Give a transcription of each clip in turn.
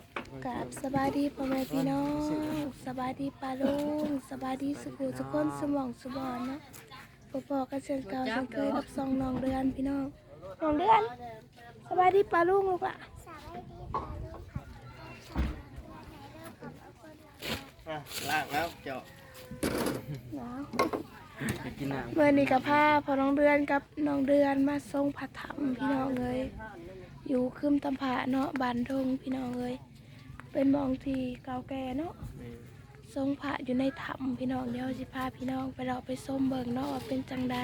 ถกราบสบายดีพ่อแม่พี่น้องสบายดีปาลุงสบายดีสุขุสุกคนสมองสบอนเนาะพอพอกันเช่นเก่าเช่นเคยกับซองน้องเดือนพี่น้องน้องเดือนสบายดีปาลุงลูกอะอะล่างแล้วเจาะหนาวจะกินน้เมื่อนี้กับผ้าพอน้องเดือนกับน้องเดือนมาทรงผัดถมพี่น้องเลย อยู่คืมตำผาเนาะบานทงพี่น้องเลย เป็นหมองที่เก่าแก่เนาะำทรงพระอยู่ในถ้ำพี่น้องเดี๋ยวสิพาพี่น้องไปเราไปส้มเบิ่งเนาะว่าเป็นจังใด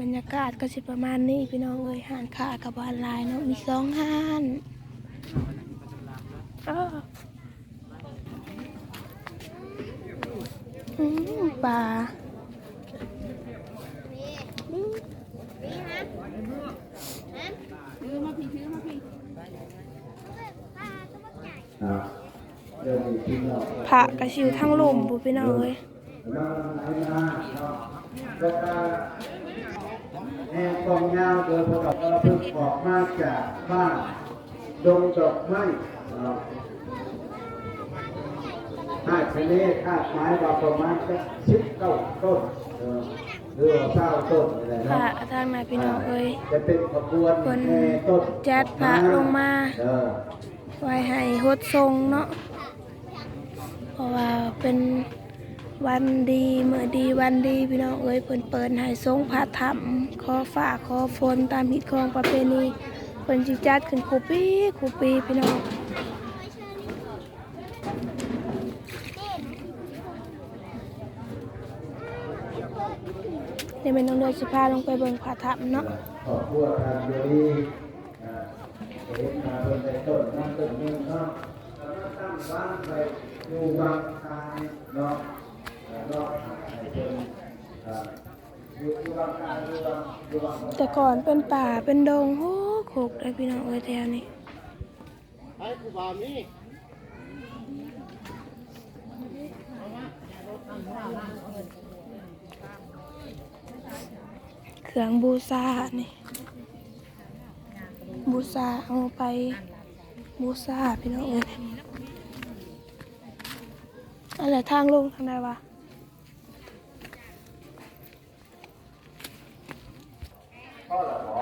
บรรยากาศก็สิประมาณนี้พี่น้องเอ้ยห้านค้ากับบ้านลายเนาะมีสองห้านอ้ออืมปลาพ ระกระชิวทั้งลมบุพี่น้องเอ้ยแห่กองยาวโดยประกอบกระพึกออกมาจากบ้านดงดอกไม้คาดคะเนคาดไม้ว่าประมาณสักสิบเก้าต้นเออหรือว่าเก้าต้นอะไรพระเนาะทางไหนพี่น้องเอ้ยจะเป็นขบวนเพิ่นแห่ต้นจัดพระลงมาเออ ไว้ให้ฮดทรงเนาะเพราะว่าเป็นวันดีเมื่อดีวันดีพี่น้องเอ้ยเพิ่นเปิดให้ทรงพระธรรมขอฝ่าขอฝนตามฮิตของประเพณีเพิ่นสิจัดขึ้นคูปีคูปีพี่น้องเดี๋ยวแม่น้องเดือนสิพาลงไปเบิ่งพระธรรมเนาะขอบคุณทางเดียวนี้อ่าเห็น มาบนในต้นนั่นต้นนี้เนาะแล้วก็ตั้งบ้านไปอยู่วางทางเนาะแล้วก็ให้เป็นอ่ายู่ที่วางทางอยู่วางอยู่วางแต่ก่อนเป็นป่าเป็นดงโอ้โขกได้พี่น้องเอ้ยแถวนี้ไอ้กูบาวนี่เครื่องบูชานี่บูชาเอาไป บูชาพี่น้องเอ้ยอะไรทางลงทางใดวะพ่อหรอหมอ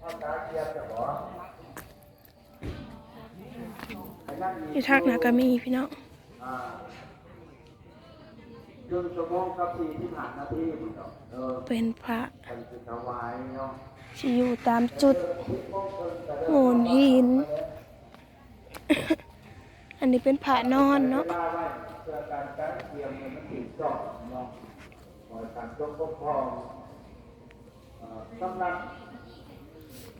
พ่อตาเกียบจะหมอไอ้นั่นอยู่ทางหนาก็มีพี่น้องอ่ายืนชั่วโมงกับสี่ที่ผ่านนาทีมึงเนาะเออเป็นพระใคร จะอยู่ตามจุดโงนหิน อันนี้เป็นพระนอนเนาะว่ารการเตรียมมันติดสอบเนาะขอการจงปกครองเอ่อสำนัก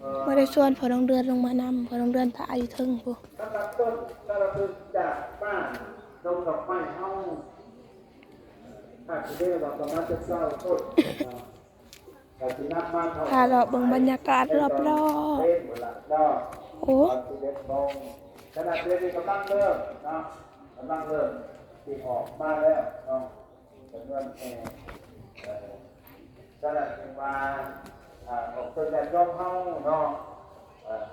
เอ่อได้ส่วนพอน้องเดือนลงมานำพอน้องเดือนถ่ายอยู่เทึงพูสำนักต้นกระพึกจากบ้านดงดอกไม้เฮาถ้าจะได้ว่าประมาณจะเศร้าต้น พาเราเบิ่งบรรยากาศรอบเล่นเวลาก็ๆโอ้ตอนสิบเอ็ดโมงขณะเรียนกำลังเริ่มเนาะกำลังเริ่มที่ออกมาแล้วเนาะจำนวนเออเอ่อขณะที่มาอ่าออกตัวแทนร่วมเฮาเนาะเอ่อ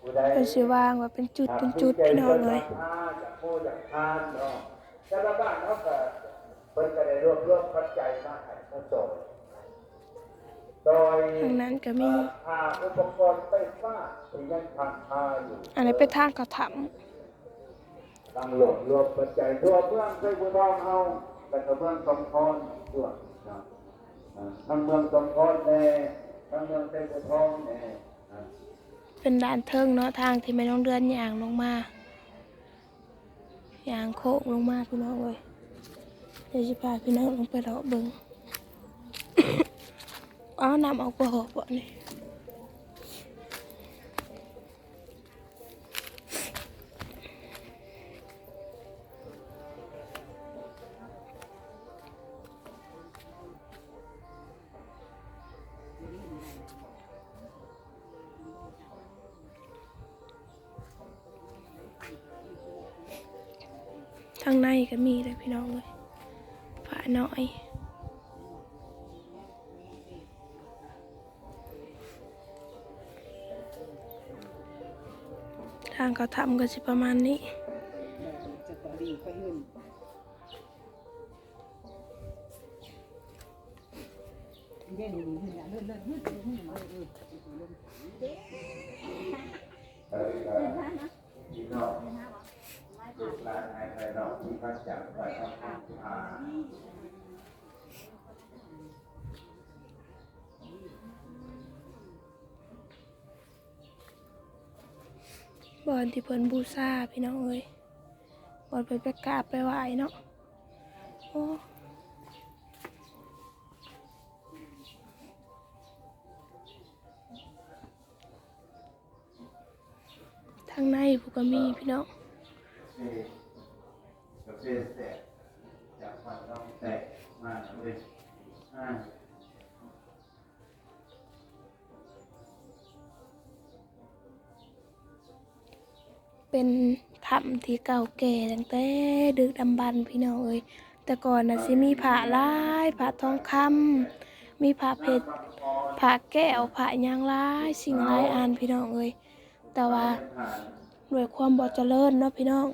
ผู้ใดเป็นสิวางว่าเป็นจุดเป็นจุดพี่น้องเลยจากโพจากทานเนาะแต่ละบ้านเนาะก็เพิ่นก็ได้รวบรวมปัจจัยมาให้พระสงฆ์โดย ทางนั้นก็มีอ่าอุปกรณ์ไฟฟ้าที่ยังพังคาอยู่อันนี้เป็นทางกระถำตั้งหลบรวมปัจจัยทั่วเมืองเคยบูทองเฮาแต่ก็เมืองสมพรด้วยนะอ่าทั้งเมืองสมพรแน่ทั้งเมืองเทพทองแน่อ่าเป็นด่านเทิงเนาะทางที่แม่น้องเดือนย่างลงมาย่างโคกลงมาพี่น้องเลยเดี๋ยวจะพาพี่น้องลงไปเลาะเบิ่ง อ้าวนำเอากระหอบบ่นี่ทางในก็มีเลยพี่น้องเลยฝาน้อย ทางเขาทำก็สิประมาณนี้จะต่อดีค่อยขึ้นเด่นดีขึ้นแล้วเลื่อนเลื่อนเลื่อนเลื่อนเลื่อนเลื่ บอนที่เพิ่นบูชาพี่น้องเอ้ยบอนเพิ่นไปกราบไปไหว้เนาะโอ้ทางในผู้ก็มีพี่น้อง เป็นถ้ำที่เก่าแก่ตั้งแต่ดึกดำบรรพ์พี่น้องเอ้ยแต่ก่อนนะสิมีผ้าลายผ้าทองคำมีผ้าเพชรผ้าแก้วผ้ายางลายสิ่งลายอันพี่น้องเอ้ยแต่ว่าผ่านด้วยความบ่เจริญเนาะพี่น้อง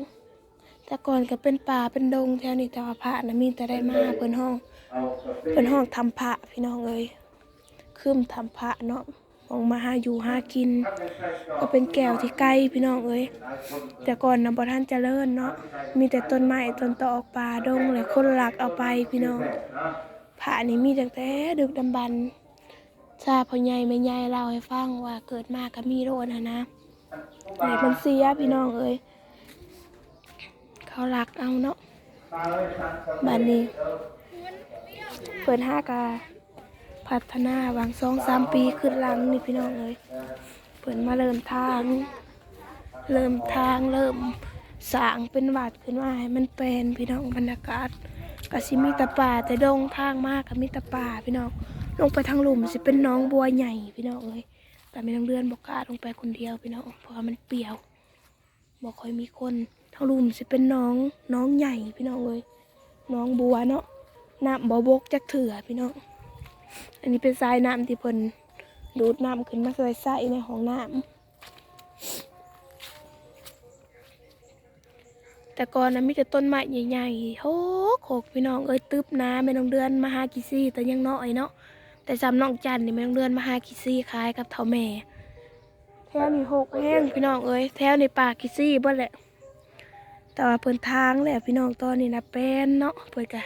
แต่ก่อนก็เป็นป่าเป็นดงแถวนี้แต่ว่าพระนะมีแต่ได้มาเพิ่นห้องเพิ่นห้องทำพระพี่น้องเอ้ยคืมทำพระเนาะ องมาหาอยู่หากิน ก็เป็นแก้วที่ใกล้พี่น้องเอ้ยแต่ก่อนนะบ่ทันเจริญเนาะมีแต่ต้นไม้ต้นตอออกป่าดงและคนหลักเอาไปพี่น้องพระนี่มีตั้งแต่ดึกดำบรรพ์ชาพ่อใหญ่แม่ใหญ่เล่าให้ฟังว่าเกิดมาก็มีโรนะนะไหนมันเสียพี่น้องเอ้ยเขารักเอาเนาะบ้านนี้เปิดห้ากา พัฒนาวางสองสามปีขึ้นหลังนี่พี่น้องเอ้ยเปิดมาเริ่มทาง เริ่มทางเริ่มสางเป็นวัดขึ้นมาให้มันเป็นพี่น้องบรรยากาศก็สิมีตะป่าแต่ดงทางมากก็มีตะป่าพี่น้องลงไปทางหลุมสิเป็นน้องบัวใหญ่พี่น้องเอ้ยแต่ไม่ต้องเดือนบอกกล้าลงไปคนเดียวพี่น้องเพราะมันเปียวบอกคอยมีคนทางลุมสิเป็นน้องน้องใหญ่พี่น้องเลยน้องบัวเนาะน้ำบ่บกจักเถื่อพี่น้อง อันนี้เป็นทรายน้ำที่เพิ่นดูดน้ำขึ้นมาใส่ใส่ในห้องน้ำแต่ก่อนนะมีแต่ต้นไม้ใหญ่ๆโหกโขกพี่น้องเอ้ยตึบน้ำไม่ต้องเดือนมาหากิซี่แต่ยังน้อยเนาะแต่จำน้องจันนี่แม่ต้องเดือนมาหาคิซี่คล้ายกับเท่าแม่แถวนี่หกแห้งพี่น้องเอ้ยแถวในป่าคิซี่เบ่แหละแต่ว่าเพิ่นทางแหละพี่น้องตอนนี้นะเป็นเนาะเพิ่นก็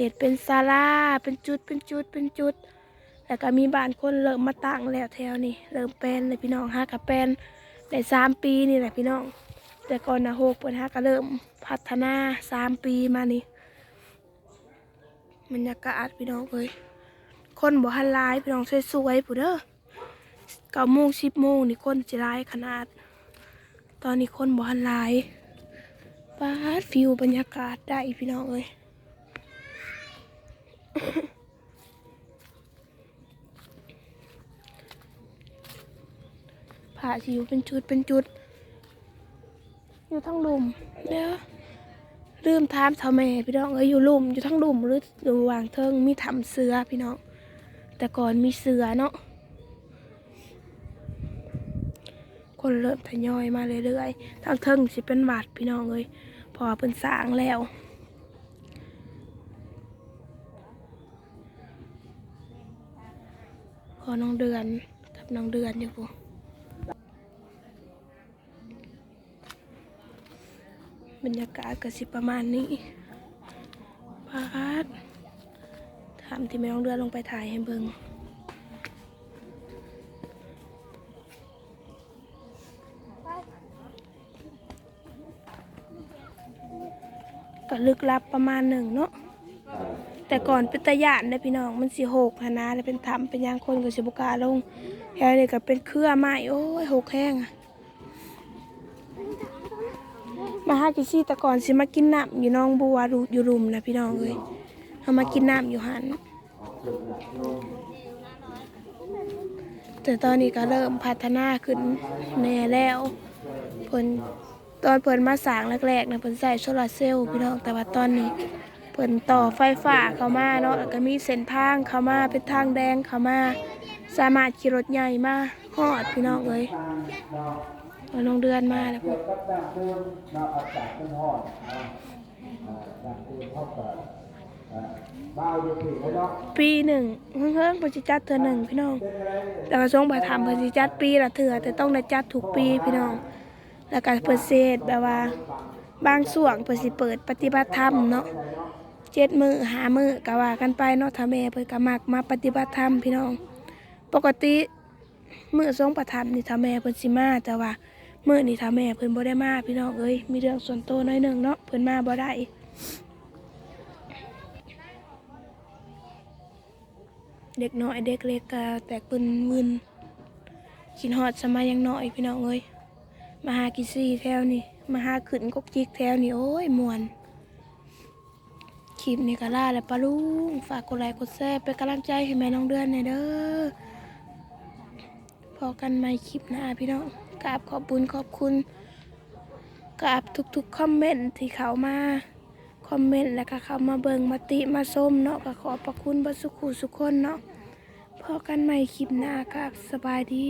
เห็ดเป็นศาลาเป็นจุดเป็นจุดเป็นจุด แล้วก็มีบ้านคนเริ่มมาตั้งแล้วแถวนี้เริ่มเป็นเลยพี่น้องหากับเป็นได้สามปีนี่แหละพี่น้อง แต่ก่อนนะหกเพิ่นหาก็เริ่มพัฒนาสามปีมานี่บรรยากาศพี่น้องเอ้ยคนบ่ทันหลายพี่น้องสวยๆผู้เด้อเก้าโมงสิบโมงนี่คนจะหลายขนาด ตอนนี้คนบ่ทันหลายปาดฟิวบรรยากาศได้พี่น้องเอ้ย ผ่าสิวเป็นจุดเป็นจุด อยู่ทั้งลุมเด้อลืมถามเท่าแม่พี่น้องเอ้ยอยู่ลุมอยู่ทั้งลุมหรืออยู่วางเทิงมีทำเสือพี่น้องแต่ก่อนมีเสือเนาะคนเริ่มทยอยมาเรื่อยๆทางเทิงสิเป็นวัดพี่น้องเอ้ยพอเป็นสางแล้ว อน้องเดือนกับน้องเดือนอยู่ปูบรรยากาศก็สิประมาณนี้พาดถามที่แม่น้องเดือนลงไปถ่ายให้เบิงก็ลึกลับประมาณหนึ่งเนาะ แต่ก่อนเป็นตะยานนะพี่น้องมันสิหกหนนาแล้วเป็นถ้ำเป็นยางคนกับสิบุกาลงแถวนี้ก็เป็นเครือไม้โอ้ยหกแห้งอะมาหากิซี่แต่ก่อนสิมากินน้ำอยู่น้องบัวรูอยู่รุมนะพี่น้องเอ้ยเอามากินน้ำอยู่หันแต่ตอนนี้ก็เริ่มพัฒนาขึ้นแน่แล้วเพิ่นตอนเพิ่นมาสางแรกๆนะเพิ่นใส่โซลาเซลล์พี่น้องแต่ว่าตอนนี้ เพิ่นต่อไฟฟ้าเข้ามาเนาะก็มีเส้นทางเข้ามาเป็นทางแดงเข้ามา สามารถขี่รถใหญ่มาฮอดพี่น้องเอ้ยเอาน้องเดือนมาแล้วเกี่ยวกปีหนึ่งเพิ่งเพิ่งเพิ่นสิจัดเทื่อหนึ่งพี่น้องแต่ว่าทรงประธรรมเพิ่นสิจัดปีละเทื่อแต่ต้องได้จัดทุกปีพี่น้อง แล้วก็เพิ่นเศษแบบว่า บางส่วนเพิ่นสิเปิดปฏิบัติธรรมเนาะ เจ็ดมือหามือก็ว่ากันไปเนาะถ้าแม่เพิ่นก็มักมาปฏิบัติธรรมพี่น้อง ปกติมือทรงประธรรมนี่ถ้าแม่เพิ่นสิมาแต่ว่ามือนี้ถ้าแม่เพิ่นบ่ได้มาพี่น้องเอ้ยมีเรื่องส่วนตัวน้อยหนึงเนาะเพิ่นมาบ่ได้เด็กน้อยเด็กเล็กก็แตกปืนมึนกินฮอดสมัยยังน้อยพี่น้องเอ้ยมาหากิซี่แถวนี่มาหาขึ้นกกจิกแถวนี่โอ้ยมวน คลิปนี้ก็ล่าแล้วปะลุงฝากกดไลค์กดแชร์เป็นกำลังใจให้แม่น้องเดือนหน่อยเด้อพอกันใหม่คลิปหน้าพี่น้องกราบขอบบุญขอบคุณกราบทุกๆคอมเมนต์ที่เขามาคอมเมนต์แล้วก็เข้ามาเบิงมาติมาส้มเนาะก็ขอบพระคุณบัสุขุสุคนเนาะพอกันใหม่คลิปหน้าครับสบายดี